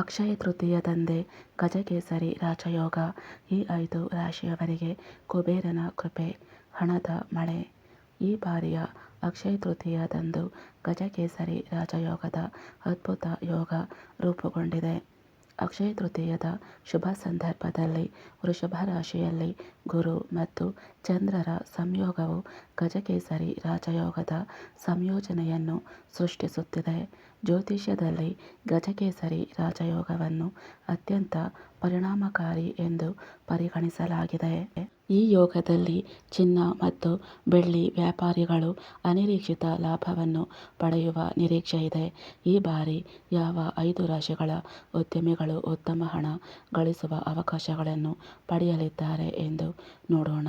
ಅಕ್ಷಯ ತೃತೀಯದಂದೇ ಗಜಕೇಸರಿ ರಾಜಯೋಗ, ಈ ಐದು ರಾಶಿಯವರಿಗೆ ಕುಬೇರನ ಕೃಪೆ, ಹಣದ ಮಳೆ. ಈ ಬಾರಿಯ ಅಕ್ಷಯ ತೃತೀಯದಂದು ಗಜಕೇಸರಿ ರಾಜಯೋಗದ ಅದ್ಭುತ ಯೋಗ ರೂಪುಗೊಂಡಿದೆ. ಅಕ್ಷಯ ತೃತೀಯದ ಶುಭ ಸಂದರ್ಭದಲ್ಲಿ ವೃಷಭ ರಾಶಿಯಲ್ಲಿ ಗುರು ಮತ್ತು ಚಂದ್ರರ ಸಂಯೋಗವು ಗಜಕೇಸರಿ ರಾಜಯೋಗದ ಸಂಯೋಜನೆಯನ್ನು ಸೃಷ್ಟಿಸುತ್ತಿದೆ. ಜ್ಯೋತಿಷ್ಯದಲ್ಲಿ ಗಜಕೇಸರಿ ರಾಜಯೋಗವನ್ನು ಅತ್ಯಂತ ಪರಿಣಾಮಕಾರಿ ಎಂದು ಪರಿಗಣಿಸಲಾಗಿದೆ. ಈ ಯೋಗದಲ್ಲಿ ಚಿನ್ನ ಮತ್ತು ಬೆಳ್ಳಿ ವ್ಯಾಪಾರಿಗಳು ಅನಿರೀಕ್ಷಿತ ಲಾಭವನ್ನು ಪಡೆಯುವ ನಿರೀಕ್ಷೆಯಿದೆ. ಈ ಬಾರಿ ಯಾವ ಐದು ರಾಶಿಗಳ ಉದ್ಯಮಿಗಳು ಉತ್ತಮ ಹಣ ಗಳಿಸುವ ಅವಕಾಶಗಳನ್ನು ಪಡೆಯಲಿದ್ದಾರೆ ಎಂದು ನೋಡೋಣ.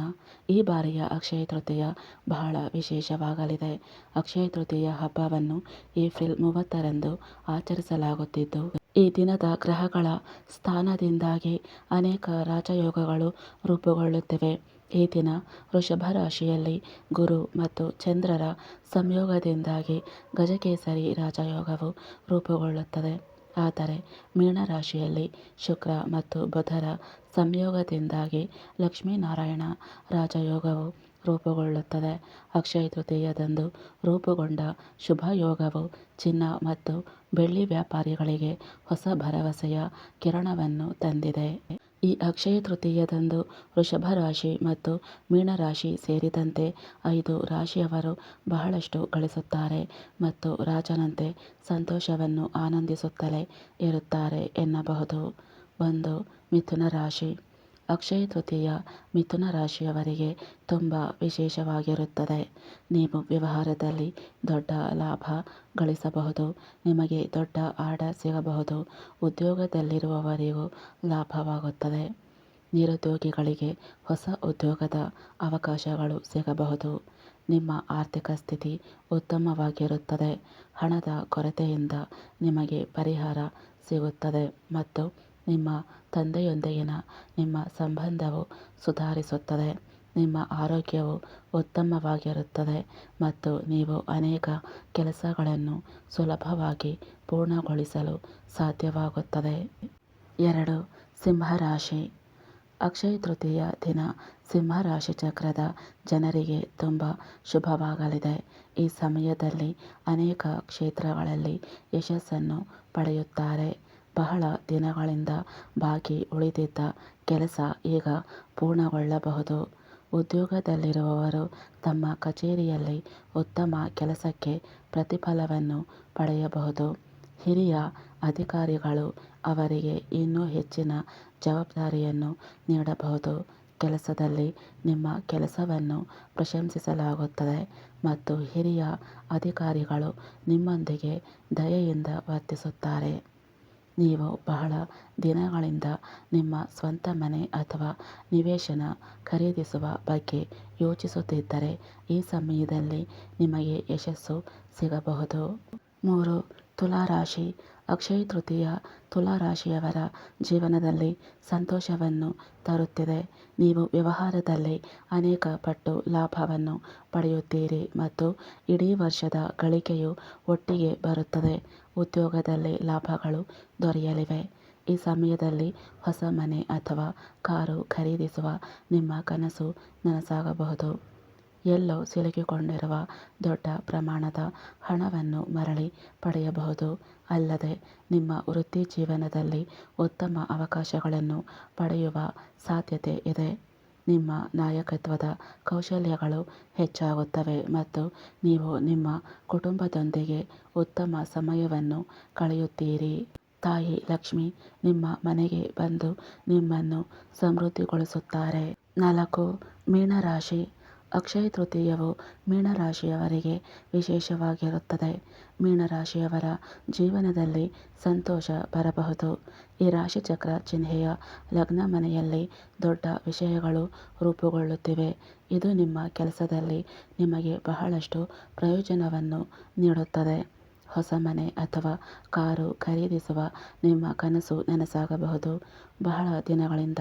ಈ ಬಾರಿಯ ಅಕ್ಷಯ ತೃತೀಯ ಬಹಳ ವಿಶೇಷವಾಗಲಿದೆ. ಅಕ್ಷಯ ತೃತೀಯ ಹಬ್ಬವನ್ನು ಏಪ್ರಿಲ್ ಮೂವತ್ತರಂದು ಆಚರಿಸಲಾಗುತ್ತಿದ್ದು, ಈ ದಿನದ ಗ್ರಹಗಳ ಸ್ಥಾನದಿಂದಾಗಿ ಅನೇಕ ರಾಜಯೋಗಗಳು ರೂಪುಗೊಳ್ಳುತ್ತಿವೆ. ಈ ದಿನ ವೃಷಭ ರಾಶಿಯಲ್ಲಿ ಗುರು ಮತ್ತು ಚಂದ್ರರ ಸಂಯೋಗದಿಂದಾಗಿ ಗಜಕೇಸರಿ ರಾಜಯೋಗವು ರೂಪುಗೊಳ್ಳುತ್ತದೆ. ಆದರೆ ಮೀನರಾಶಿಯಲ್ಲಿ ಶುಕ್ರ ಮತ್ತು ಬುಧರ ಸಂಯೋಗದಿಂದಾಗಿ ಲಕ್ಷ್ಮೀನಾರಾಯಣ ರಾಜಯೋಗವು ರೂಪುಗೊಳ್ಳುತ್ತದೆ. ಅಕ್ಷಯ ತೃತೀಯದಂದು ರೂಪುಗೊಂಡ ಶುಭಯೋಗವು ಚಿನ್ನ ಮತ್ತು ಬೆಳ್ಳಿ ವ್ಯಾಪಾರಿಗಳಿಗೆ ಹೊಸ ಭರವಸೆಯ ಕಿರಣವನ್ನು ತಂದಿದೆ. ಈ ಅಕ್ಷಯ ತೃತೀಯದಂದು ವೃಷಭ ರಾಶಿ ಮತ್ತು ಮೀನರಾಶಿ ಸೇರಿದಂತೆ ಐದು ರಾಶಿಯವರು ಬಹಳಷ್ಟು ಗಳಿಸುತ್ತಾರೆ ಮತ್ತು ರಾಜನಂತೆ ಸಂತೋಷವನ್ನು ಆನಂದಿಸುತ್ತಲೇ ಇರುತ್ತಾರೆ ಎನ್ನಬಹುದು. ಒಂದು ಮಿಥುನ ರಾಶಿ. ಅಕ್ಷಯ ತೃತೀಯ ಮಿಥುನ ರಾಶಿಯವರಿಗೆ ತುಂಬ ವಿಶೇಷವಾಗಿರುತ್ತದೆ. ನೀವು ವ್ಯವಹಾರದಲ್ಲಿ ದೊಡ್ಡ ಲಾಭ ಗಳಿಸಬಹುದು, ನಿಮಗೆ ದೊಡ್ಡ ಆರ್ಡರ್ ಸಿಗಬಹುದು, ಉದ್ಯೋಗದಲ್ಲಿರುವವರಿಗೂ ಲಾಭವಾಗುತ್ತದೆ. ನಿರುದ್ಯೋಗಿಗಳಿಗೆ ಹೊಸ ಉದ್ಯೋಗದ ಅವಕಾಶಗಳು ಸಿಗಬಹುದು. ನಿಮ್ಮ ಆರ್ಥಿಕ ಸ್ಥಿತಿ ಉತ್ತಮವಾಗಿರುತ್ತದೆ. ಹಣದ ಕೊರತೆಯಿಂದ ನಿಮಗೆ ಪರಿಹಾರ ಸಿಗುತ್ತದೆ ಮತ್ತು ನಿಮ್ಮ ತಂದೆಯೊಂದಿಗಿನ ನಿಮ್ಮ ಸಂಬಂಧವು ಸುಧಾರಿಸುತ್ತದೆ. ನಿಮ್ಮ ಆರೋಗ್ಯವು ಉತ್ತಮವಾಗಿರುತ್ತದೆ ಮತ್ತು ನೀವು ಅನೇಕ ಕೆಲಸಗಳನ್ನು ಸುಲಭವಾಗಿ ಪೂರ್ಣಗೊಳಿಸಲು ಸಾಧ್ಯವಾಗುತ್ತದೆ. ಎರಡು, ಸಿಂಹರಾಶಿ. ಅಕ್ಷಯ ತೃತೀಯ ದಿನ ಸಿಂಹರಾಶಿ ಚಕ್ರದ ಜನರಿಗೆ ತುಂಬ ಶುಭವಾಗಲಿದೆ. ಈ ಸಮಯದಲ್ಲಿ ಅನೇಕ ಕ್ಷೇತ್ರಗಳಲ್ಲಿ ಯಶಸ್ಸನ್ನು ಪಡೆಯುತ್ತಾರೆ. ಬಹಳ ದಿನಗಳಿಂದ ಬಾಕಿ ಉಳಿದಿದ್ದ ಕೆಲಸ ಈಗ ಪೂರ್ಣಗೊಳ್ಳಬಹುದು. ಉದ್ಯೋಗದಲ್ಲಿರುವವರು ತಮ್ಮ ಕಚೇರಿಯಲ್ಲಿ ಉತ್ತಮ ಕೆಲಸಕ್ಕೆ ಪ್ರತಿಫಲವನ್ನು ಪಡೆಯಬಹುದು. ಹಿರಿಯ ಅಧಿಕಾರಿಗಳು ಅವರಿಗೆ ಇನ್ನೂ ಹೆಚ್ಚಿನ ಜವಾಬ್ದಾರಿಯನ್ನು ನೀಡಬಹುದು. ಕೆಲಸದಲ್ಲಿ ನಿಮ್ಮ ಕೆಲಸವನ್ನು ಪ್ರಶಂಸಿಸಲಾಗುತ್ತದೆ ಮತ್ತು ಹಿರಿಯ ಅಧಿಕಾರಿಗಳು ನಿಮ್ಮೊಂದಿಗೆ ದಯೆಯಿಂದ ವರ್ತಿಸುತ್ತಾರೆ. ನೀವು ಬಹಳ ದಿನಗಳಿಂದ ನಿಮ್ಮ ಸ್ವಂತ ಮನೆ ಅಥವಾ ನಿವೇಶನ ಖರೀದಿಸುವ ಬಗ್ಗೆ ಯೋಚಿಸುತ್ತಿದ್ದರೆ ಈ ಸಮಯದಲ್ಲಿ ನಿಮಗೆ ಯಶಸ್ಸು ಸಿಗಬಹುದು. ಮೂರು ತುಲಾರಾಶಿ, ಅಕ್ಷಯ ತೃತೀಯ ತುಲಾರಾಶಿಯವರ ಜೀವನದಲ್ಲಿ ಸಂತೋಷವನ್ನು ತರುತ್ತಿದೆ. ನೀವು ವ್ಯವಹಾರದಲ್ಲಿ ಅನೇಕ ಪಟ್ಟು ಲಾಭವನ್ನು ಪಡೆಯುತ್ತೀರಿ ಮತ್ತು ಇಡೀ ವರ್ಷದ ಗಳಿಕೆಯು ಒಟ್ಟಿಗೆ ಬರುತ್ತದೆ. ಉದ್ಯೋಗದಲ್ಲಿ ಲಾಭಗಳು ದೊರೆಯಲಿವೆ. ಈ ಸಮಯದಲ್ಲಿ ಹೊಸ ಮನೆ ಅಥವಾ ಕಾರು ಖರೀದಿಸುವ ನಿಮ್ಮ ಕನಸು ನನಸಾಗಬಹುದು. ಎಲ್ಲೋ ಸಿಲುಕಿಕೊಂಡಿರುವ ದೊಡ್ಡ ಪ್ರಮಾಣದ ಹಣವನ್ನು ಮರಳಿ ಪಡೆಯಬಹುದು. ಅಲ್ಲದೆ, ನಿಮ್ಮ ವೃತ್ತಿ ಜೀವನದಲ್ಲಿ ಉತ್ತಮ ಅವಕಾಶಗಳನ್ನು ಪಡೆಯುವ ಸಾಧ್ಯತೆ ಇದೆ. ನಿಮ್ಮ ನಾಯಕತ್ವದ ಕೌಶಲ್ಯಗಳು ಹೆಚ್ಚಾಗುತ್ತವೆ ಮತ್ತು ನೀವು ನಿಮ್ಮ ಕುಟುಂಬದೊಂದಿಗೆ ಉತ್ತಮ ಸಮಯವನ್ನು ಕಳೆಯುತ್ತೀರಿ. ತಾಯಿ ಲಕ್ಷ್ಮಿ ನಿಮ್ಮ ಮನೆಗೆ ಬಂದು ನಿಮ್ಮನ್ನು ಸಮೃದ್ಧಿಗೊಳಿಸುತ್ತಾರೆ. ನಾಲ್ಕು, ಮೀನರಾಶಿ. ಅಕ್ಷಯ ತೃತೀಯವು ಮೀನರಾಶಿಯವರಿಗೆ ವಿಶೇಷವಾಗಿರುತ್ತದೆ. ಮೀನರಾಶಿಯವರ ಜೀವನದಲ್ಲಿ ಸಂತೋಷ ಬರಬಹುದು. ಈ ರಾಶಿಚಕ್ರ ಚಿಹ್ನೆಯ ಲಗ್ನ ಮನೆಯಲ್ಲಿ ದೊಡ್ಡ ವಿಷಯಗಳು ರೂಪುಗೊಳ್ಳುತ್ತಿವೆ. ಇದು ನಿಮ್ಮ ಕೆಲಸದಲ್ಲಿ ನಿಮಗೆ ಬಹಳಷ್ಟು ಪ್ರಯೋಜನವನ್ನು ನೀಡುತ್ತದೆ. ಹೊಸ ಮನೆ ಅಥವಾ ಕಾರು ಖರೀದಿಸುವ ನಿಮ್ಮ ಕನಸು ನನಸಾಗಬಹುದು. ಬಹಳ ದಿನಗಳಿಂದ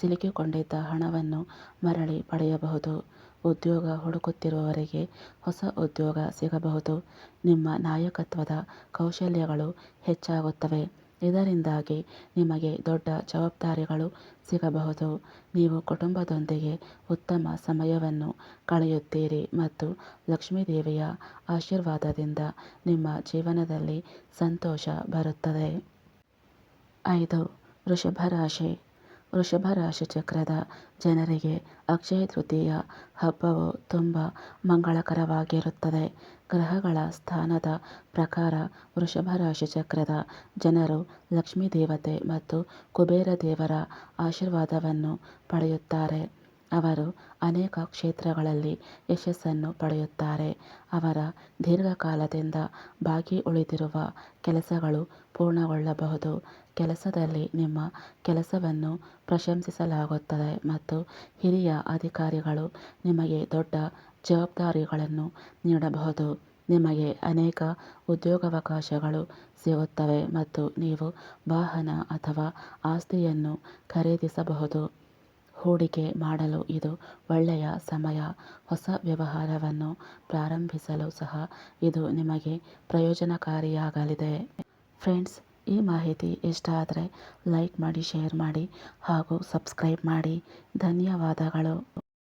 ಸಿಲುಕಿಕೊಂಡಿದ್ದ ಹಣವನ್ನು ಮರಳಿ ಪಡೆಯಬಹುದು. ಉದ್ಯೋಗ ಹುಡುಕುತ್ತಿರುವವರಿಗೆ ಹೊಸ ಉದ್ಯೋಗ ಸಿಗಬಹುದು. ನಿಮ್ಮ ನಾಯಕತ್ವದ ಕೌಶಲ್ಯಗಳು ಹೆಚ್ಚಾಗುತ್ತವೆ. ಇದರಿಂದಾಗಿ ನಿಮಗೆ ದೊಡ್ಡ ಜವಾಬ್ದಾರಿಗಳು ಸಿಗಬಹುದು. ನೀವು ಕುಟುಂಬದೊಂದಿಗೆ ಉತ್ತಮ ಸಮಯವನ್ನು ಕಳೆಯುತ್ತೀರಿ ಮತ್ತು ಲಕ್ಷ್ಮೀದೇವಿಯ ಆಶೀರ್ವಾದದಿಂದ ನಿಮ್ಮ ಜೀವನದಲ್ಲಿ ಸಂತೋಷ ಬರುತ್ತದೆ. ಐದು, ವೃಷಭ ರಾಶಿ. ವೃಷಭ ರಾಶಿ ಚಕ್ರದ ಜನರಿಗೆ ಅಕ್ಷಯ ತೃತೀಯ ಹಬ್ಬವು ತುಂಬ ಮಂಗಳಕರವಾಗಿರುತ್ತದೆ. ಗ್ರಹಗಳ ಸ್ಥಾನದ ಪ್ರಕಾರ ವೃಷಭ ರಾಶಿ ಚಕ್ರದ ಜನರು ಲಕ್ಷ್ಮೀ ದೇವತೆ ಮತ್ತು ಕುಬೇರ ದೇವರ ಆಶೀರ್ವಾದವನ್ನು ಪಡೆಯುತ್ತಾರೆ. ಅವರು ಅನೇಕ ಕ್ಷೇತ್ರಗಳಲ್ಲಿ ಯಶಸ್ಸನ್ನು ಪಡೆಯುತ್ತಾರೆ. ಅವರ ದೀರ್ಘಕಾಲದಿಂದ ಬಾಕಿ ಉಳಿದಿರುವ ಕೆಲಸಗಳು ಪೂರ್ಣಗೊಳ್ಳಬಹುದು. ಕೆಲಸದಲ್ಲಿ ನಿಮ್ಮ ಕೆಲಸವನ್ನು ಪ್ರಶಂಸಿಸಲಾಗುತ್ತದೆ ಮತ್ತು ಹಿರಿಯ ಅಧಿಕಾರಿಗಳು ನಿಮಗೆ ದೊಡ್ಡ ಜವಾಬ್ದಾರಿಗಳನ್ನು ನೀಡಬಹುದು. ನಿಮಗೆ ಅನೇಕ ಉದ್ಯೋಗಾವಕಾಶಗಳು ಸಿಗುತ್ತವೆ ಮತ್ತು ನೀವು ವಾಹನ ಅಥವಾ ಆಸ್ತಿಯನ್ನು ಖರೀದಿಸಬಹುದು. ಹೂಡಿಕೆ ಮಾಡಲು ಇದು ಒಳ್ಳೆಯ ಸಮಯ. ಹೊಸ ವ್ಯವಹಾರವನ್ನು ಪ್ರಾರಂಭಿಸಲು ಸಹ ಇದು ನಿಮಗೆ ಪ್ರಯೋಜನಕಾರಿಯಾಗಲಿದೆ. ಫ್ರೆಂಡ್ಸ್, ಈ ಮಾಹಿತಿ ಇಷ್ಟ ಆದರೆ ಲೈಕ್ ಮಾಡಿ, ಶೇರ್ ಮಾಡಿ ಹಾಗೂ ಸಬ್ಸ್ಕ್ರೈಬ್ ಮಾಡಿ. ಧನ್ಯವಾದಗಳು.